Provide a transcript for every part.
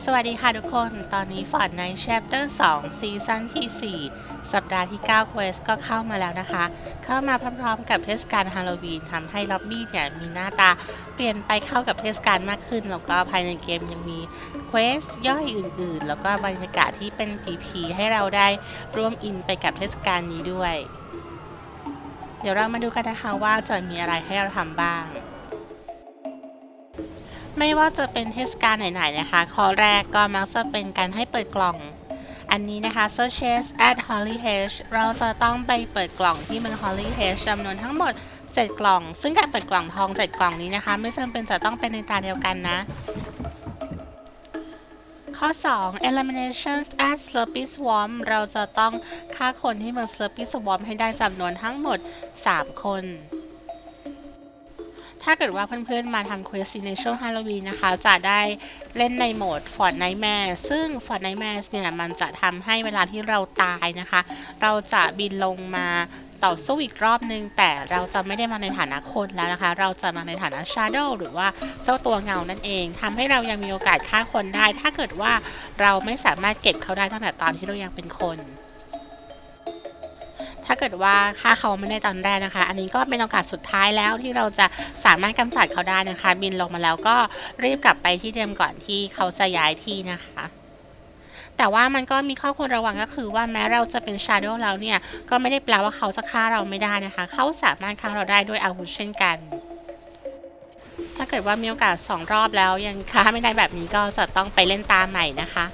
สวัสดีค่ะทุกคน ตอนนี้ฟอร์ดใน Chapter 2 ซีซั่นที่ 4 สัปดาห์ที่ 9 Quest ก็เข้ามาแล้วนะคะ เข้ามาพร้อมๆกับเทศกาลฮาโลวีนทำให้ล็อบบี้เนี่ยมีหน้าตาเปลี่ยนไปเข้ากับเทศกาลมากขึ้น แล้วก็ภายในเกมยังมีเควสย่อยอื่นๆ แล้วก็บรรยากาศที่เป็นผีๆให้เราได้ร่วมอินไปกับเทศกาลนี้ด้วย เดี๋ยวเรามาดูกันนะคะว่าจะมีอะไรให้เราทำบ้าง ไม่ว่าจะเป็นเทศกาลไหนๆนะคะ ข้อแรกก็มักจะเป็นการให้เปิดกล่อง อันนี้นะคะ searches at Holly Hedge เราจะต้องไปเปิดกล่องที่มัน Holly Hedge จำนวนทั้งหมด 7 กล่อง ซึ่งการเปิดกล่องทอง 7 กล่องนี้นะคะ ไม่จำเป็นจะต้องเป็นในตาเดียวกันนะ ข้อ 2 eliminations at Slurpy Swamp เราจะต้องฆ่าคนที่เมือง Slurpy Swamp ให้ได้จำนวนทั้งหมด 3 คน ถ้าเกิดว่าเพื่อนๆมาทำเควสในช่วงฮาโลวีนนะคะ จะได้เล่นในโหมด Fort Nightmare ซึ่ง Fort Nightmare เนี่ย มันจะทำให้เวลาที่เราตายนะคะ เราจะบินลงมาต่อสู้อีกรอบนึง แต่เราจะไม่ได้มาในฐานะคนแล้วนะคะ เราจะมาในฐานะ Shadow หรือว่าเจ้าตัวเงานั่นเองทำให้เรายังมีโอกาสฆ่าคนได้ ถ้าเกิดว่าเราไม่สามารถเก็บเขาได้ตั้งแต่ตอนที่เรายังเป็นคน ถ้าเกิดว่าฆ่าเขาไม่ได้ตอนแรกนะคะ อันนี้ก็เป็นโอกาสสุดท้ายแล้วที่เราจะสามารถกำจัดเขาได้นะคะ บินลงมาแล้วก็รีบกลับไปที่เดิมก่อนที่เขาจะย้ายที่นะคะแต่ว่ามันก็มีข้อควรระวังก็คือว่าแม้เราจะเป็น Shadow แล้วเนี่ย ก็ไม่ได้แปลว่าเขาจะฆ่าเราไม่ได้นะคะ เขาสามารถฆ่าเราได้ด้วยอาวุธเช่นกัน ถ้าเกิดว่ามีโอกาสสองรอบแล้วยังฆ่าไม่ได้แบบนี้ก็จะต้องไปเล่นตาใหม่นะคะ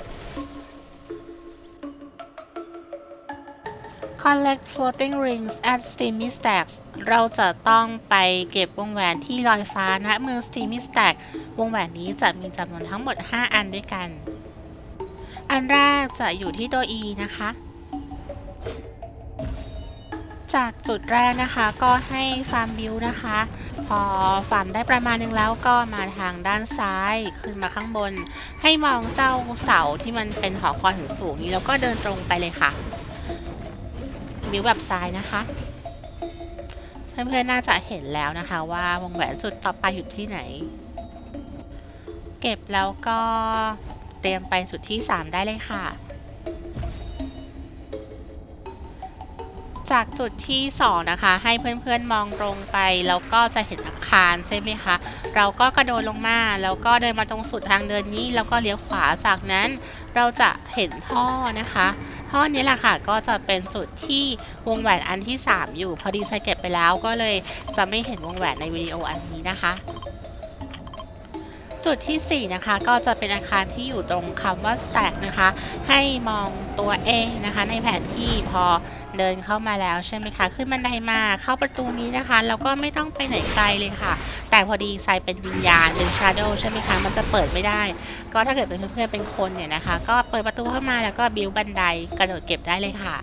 Collect floating rings at Steamy Stacks เราจะต้องไปเก็บวงแหวนที่ลอยฟ้าณเมือง Steamy Stack วงแหวนนี้จะมีจำนวนทั้งหมด 5 อันด้วยกัน อันแรกจะอยู่ที่ตัว E นะคะ จากจุดแรกนะคะก็ให้ฟาร์มบิวนะคะ พอฟาร์มได้ประมาณนึงแล้วก็มาทางด้านซ้ายขึ้นมาข้างบน ให้มองเจ้าเสาที่มันเป็นหอคอยสูงนี้แล้วก็เดินตรงไปเลยค่ะ บิวแบบซ้ายนะคะ เพื่อนๆน่าจะเห็นแล้วนะคะว่าวงแหวนจุดต่อไปอยู่ที่ไหน เก็บแล้วก็เตรียมไปจุดที่ 3 ได้เลยค่ะ จากจุดที่ 2 นะคะ ให้เพื่อนๆมองตรงไป แล้วก็จะเห็นอาคารใช่ไหมคะ เราก็กระโดดลงมา แล้วก็เดินมาตรงสุดทางเดินนี้ แล้วก็เลี้ยวขวาจากนั้นเราจะเห็นท่อนะคะ ท่อนี้แหละค่ะก็จะเป็นจุดที่วงแหวนอันที่ 3 อยู่ พอดีใช้เก็บไปแล้วก็เลยจะไม่เห็นวงแหวนในวิดีโออันนี้นะคะ จุดที่ 4 นะคะก็จะเป็นอาคารที่อยู่ตรงคำว่า stack นะคะ ให้มองตัว A นะคะในแผนที่พอ เดินเข้ามาแล้วใช่ไหมคะ ขึ้นบันไดมาเข้าประตูนี้นะคะแล้วก็ไม่ต้องไปไหนไกลเลยค่ะ แต่พอดีไซเป็นวิญญาณเป็น shadow ใช่ไหมคะ มันจะเปิดไม่ได้ ก็ถ้าเกิดเป็นเพื่อนๆเป็นคนเนี่ยนะคะ ก็เปิดประตูเข้ามาแล้วก็บิวบันไดกระโดดเก็บได้เลยค่ะ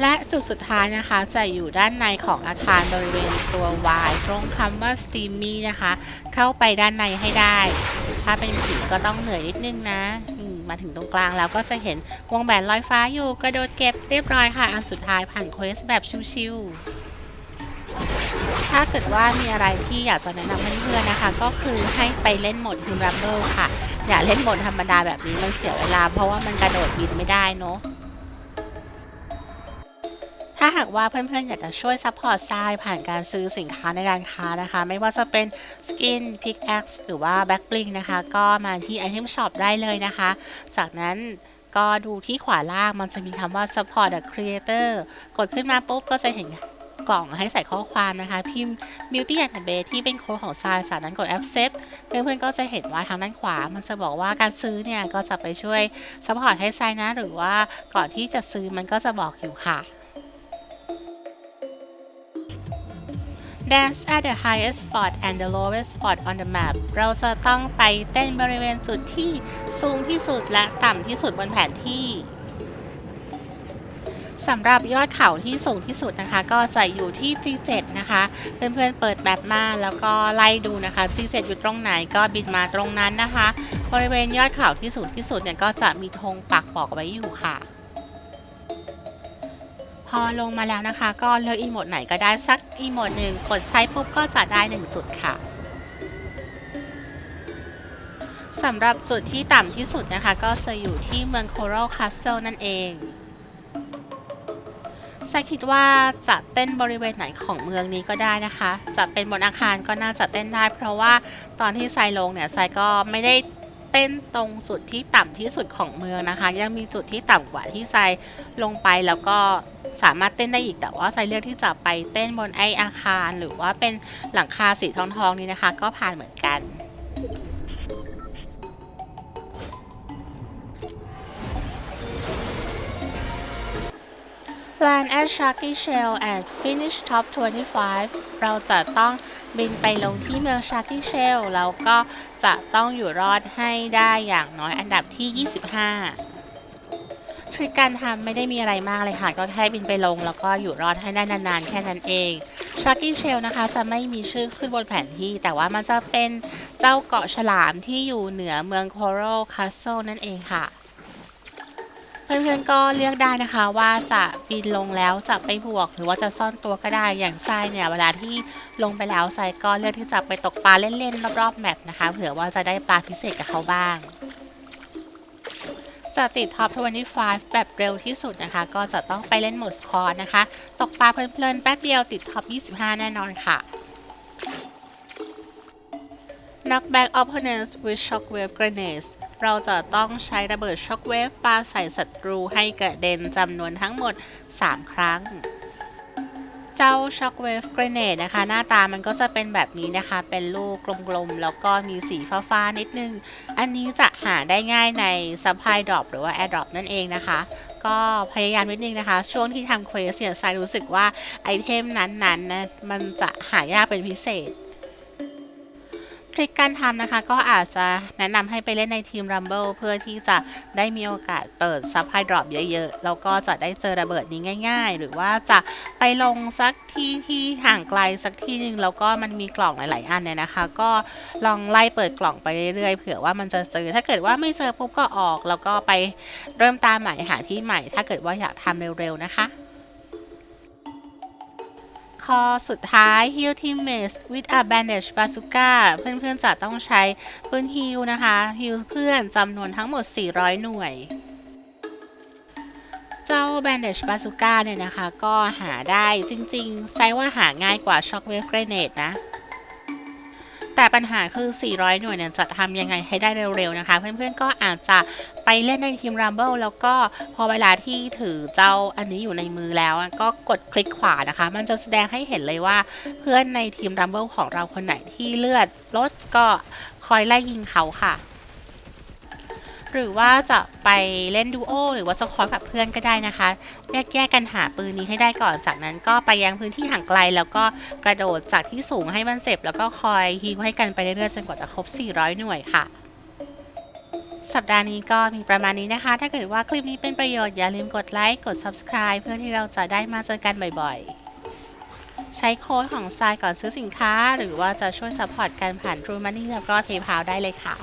และจุดสุดท้ายนะคะจะอยู่ด้านในของอาคารบริเวณตัว Y ตรงคำว่า steamy นะคะ เข้าไปด้านในให้ได้ ถ้าเป็นผีก็ต้องเหนื่อยนิดนึงนะ มาถึงตรงกลางแล้วก็จะเห็นวงแหวนลอยฟ้าอยู่กระโดดเก็บเรียบร้อยค่ะ อันสุดท้ายผ่านเควสแบบชิวๆ ถ้าเกิดว่ามีอะไรที่อยากจะแนะนำเพื่อนๆนะคะ ก็คือให้ไปเล่นโหมดฮิมรัมเบิลค่ะ อย่าเล่นโหมดธรรมดาแบบนี้มันเสียเวลา เพราะว่ามันกระโดดบินไม่ได้เนาะ ถ้าหากว่าเพื่อนๆ อยากจะช่วยซัพพอร์ตทรายผ่านการซื้อสินค้าในร้านค้านะคะ ไม่ว่าจะเป็นสกิน Pickaxe หรือว่า Backbling นะคะ ก็มาที่ Item Shop ได้เลยนะคะ จากนั้นก็ดูที่ขวาล่างมันจะมีคำว่า Support the Creator กดขึ้นมาปุ๊บก็จะเห็นกล่องให้ใส่ข้อความนะคะ พิมพ์ Beauty and the Beast ที่เป็นโค้ดของทรายจากนั้นกด Accept เพื่อนๆก็จะเห็นว่าทางด้านขวา มันจะบอกว่าการซื้อเนี่ย ก็จะไปช่วยซัพพอร์ตให้ทรายนะ หรือว่าก่อนที่จะซื้อมันก็จะบอกอยู่ค่ะ Dance at the highest spot and the lowest spot on the map เราจะต้องไปเต้นบริเวณจุดที่สูงที่สุดและต่ำที่สุดบนแผนที่สำหรับยอดเขาที่สูงที่สุดนะคะ ก็จะอยู่ที่ G7 นะคะ เพื่อนๆเปิดแบบมาแล้วก็ไล่ดูนะคะ G7 อยู่ตรงไหนก็บินมาตรงนั้นนะคะ บริเวณยอดเขาที่สูงที่สุดเนี่ยก็จะมีธงปักบอกไว้อยู่ค่ะ อลงมาแล้วนะคะ ก็เลือกอีโมดไหนก็ได้สักอีโมดหนึ่งกดใช้ปุ๊บก็จะได้ 1 จุดค่ะสำหรับจุดที่ต่ำที่สุดนะคะ ก็จะอยู่ที่เมือง Coral Castle นั่นเองไซคิดว่าจะเต้นบริเวณไหนของเมืองนี้ก็ได้นะคะ จะเป็นบนอาคารก็น่าจะเต้นได้ เพราะว่าตอนที่ไซลงเนี่ยไซก็ไม่ได้ เต้นตรงจุดที่ต่ำที่สุดของเมืองนะคะ ยังมีจุดที่ต่ำกว่าที่ไซลงไปแล้วก็สามารถเต้นได้อีกแต่ว่าไซเลือกที่จะไปเต้นบนไออาคาร หรือว่าเป็นหลังคาสีทองทองนี้นะคะ ก็ผ่านเหมือนกัน Land at Sharky Shell and finish top 25 เราจะต้อง บินไปลงที่เมือง Sharky Shell แล้วก็จะต้องอยู่รอดให้ได้อย่างน้อยอันดับที่ 25ทริคการทำไม่ได้มีอะไรมากเลยค่ะ ก็แค่บินไปลง แล้วก็อยู่รอดให้ได้นานๆ แค่นั้นเอง Sharky Shell นะคะจะไม่มีชื่อขึ้นบนแผนที่ แต่ว่ามันจะเป็นเจ้าเกาะฉลามที่อยู่เหนือเมือง Coral Castle นั่นเองค่ะ เพื่อนๆก็เลือกได้นะคะว่าจะบินลงแล้วจะไปบวก หรือว่าจะซ่อนตัวก็ได้อย่างทรายเนี่ยเวลาที่ลงไปแล้วทรายก็เลือกที่จะไปตกปลาเล่นๆรอบๆแมปนะคะเผื่อว่าจะได้ปลาพิเศษกับเขาบ้าง จะติดท็อป25 แบบเร็วที่สุดนะคะ ก็จะต้องไปเล่นโหมดสคอร์นะคะ ตกปลาเพลินๆแป๊บเดียวติดท็อป25 แน่นอนค่ะ Knock back opponents with shockwave grenades เราจะต้องใช้ระเบิด shockwave ปาใส่ศัตรูให้กระเด็นจำนวนทั้งหมด 3 ครั้ง เจ้า shockwave grenade นะคะ หน้าตามันก็จะเป็นแบบนี้นะคะ เป็นลูกกลมๆ แล้วก็มีสีฟ้าๆ นิดนึง อันนี้จะหาได้ง่ายใน supply drop หรือว่า air drop นั่นเองนะคะก็พยายามนิดนึงนะคะ ช่วงที่ทำเควสเนี่ยทรายรู้สึกว่าไอเทมนั้นๆนะมันจะหายากเป็นพิเศษ ทริคการทำนะคะ ก็อาจจะแนะนำให้ไปเล่นในทีม Rumble เพื่อที่จะได้มีโอกาสเปิดซับไฮดรอปเยอะๆ แล้วก็จะได้เจอระเบิดนี้ง่าย ๆ หรือว่าจะไปลงสักที่ที่ห่างไกลสักที่หนึ่งแล้วก็มันมีกล่องหลายๆอันเนี่ยนะคะ ก็ลองไล่เปิดกล่องไปเรื่อยๆ เผื่อว่ามันจะเจอถ้าเกิดว่าไม่เจอปุ๊บก็ออก แล้วก็ไปเริ่มตามใหม่หาที่ใหม่ ถ้าเกิดว่าอยากทำเร็วๆนะคะ คอสุดท้าย heal teammates with a bandage bazooka เพื่อนๆจะต้องใช้ปืนฮิลนะคะ ฮิลเพื่อนจำนวนทั้งหมด 400 หน่วย เจ้า bandage bazooka เนี่ยนะคะ ก็หาได้จริงๆไซว่าหาง่ายกว่า shockwave grenade นะ แต่ปัญหาคือ 400 หน่วยเนี่ยจะทำยังไงให้ได้เร็วๆนะคะ เพื่อนๆก็อาจจะไปเล่นในทีม Rumble แล้วก็พอเวลาที่ถือเจ้าอันนี้อยู่ในมือแล้วก็กดคลิกขวานะคะ มันจะแสดงให้เห็นเลยว่าเพื่อนในทีม Rumble ของเราคนไหนที่เลือดลดก็คอยไล่ยิงเขาค่ะ หรือว่าจะไปเล่นดูโอหรือว่าสควอตกับเพื่อนก็ได้นะคะแยกแยกกันหาปืนนี้ให้ได้ก่อนจากนั้นก็ไปยังพื้นที่ห่างไกล แล้วก็กระโดดจากที่สูงให้มันเจ็บ แล้วก็คอยฮีลให้กันไปเรื่อยๆจนกว่าจะครบ 400 หน่วยค่ะสัปดาห์นี้ก็มีประมาณนี้นะคะ ถ้าเกิดว่าคลิปนี้เป็นประโยชน์ อย่าลืมกดไลค์ กด Subscribe เพื่อที่เราจะได้มาเจอกันบ่อยๆ ใช้โค้ดของทรายก่อนซื้อสินค้า หรือว่าจะช่วยซัพพอร์ตการผ่าน True Money แล้วก็ PayPal ได้เลยค่ะ